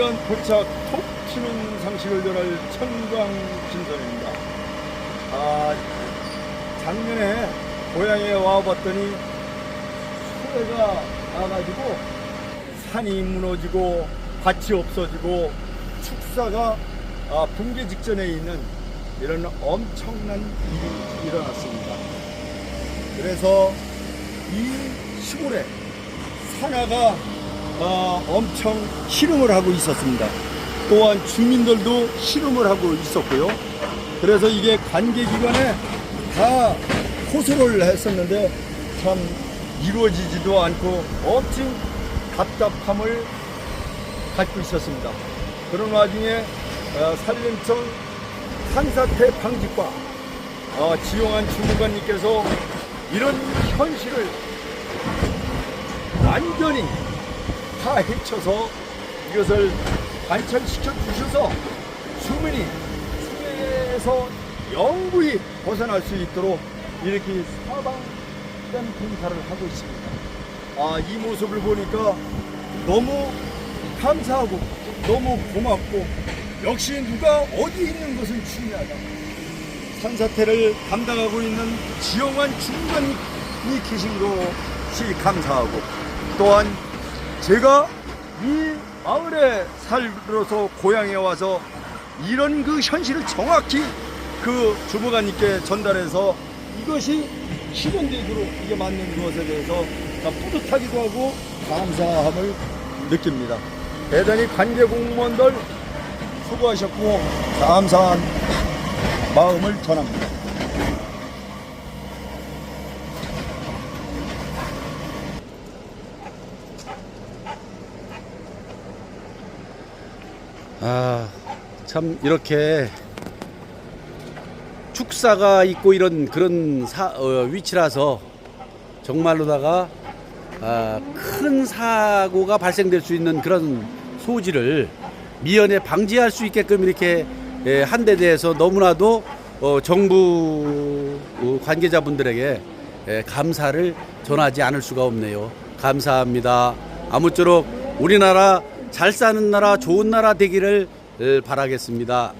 신년 포착 톡 튀는 상식을 전할 천광 신선입니다. 아, 작년에 고향에 와봤더니 소래가 나가지고 산이 무너지고 밭이 없어지고 축사가 아, 붕괴 직전에 있는 이런 엄청난 일이 일어났습니다. 그래서 이 시골에 산하가 아, 엄청 실험을 하고 있었습니다. 또한 주민들도 실험을 하고 있었고요. 그래서 이게 관계 기관에 다 호소를 했었는데 참 이루어지지도 않고 엄청 답답함을 갖고 있었습니다. 그런 와중에 어, 산림청 산사태 방지과 어, 지용한 주무관님께서 이런 현실을 완전히 다 헤쳐서 이것을 관철시켜 주셔서 주민이 수해에서 영구히 벗어날 수 있도록 이렇게 사방된 공사를 하고 있습니다. 아, 이 모습을 보니까 너무 감사하고 너무 고맙고 역시 누가 어디 있는 것은 중요하다. 산사태를 담당하고 있는 지영환 중관이 계신 것이 감사하고 또한 제가 이 마을에 살면서 고향에 와서 이런 그 현실을 정확히 그 주무관님께 전달해서 이것이 실현되도록 이게 맞는 것에 대해서 참 뿌듯하기도 하고 감사함을 느낍니다. 대단히 관계 공무원들 수고하셨고 감사한 마음을 전합니다. 아, 참 이렇게 축사가 있고 이런 그런 사, 어, 위치라서 정말로다가 아, 큰 사고가 발생될 수 있는 그런 소지를 미연에 방지할 수 있게끔 이렇게 예, 한데 대해서 너무나도 어, 정부 어, 관계자분들에게 예, 감사를 전하지 않을 수가 없네요. 감사합니다. 아무쪼록 우리나라 잘 사는 나라, 좋은 나라 되기를 에, 바라겠습니다.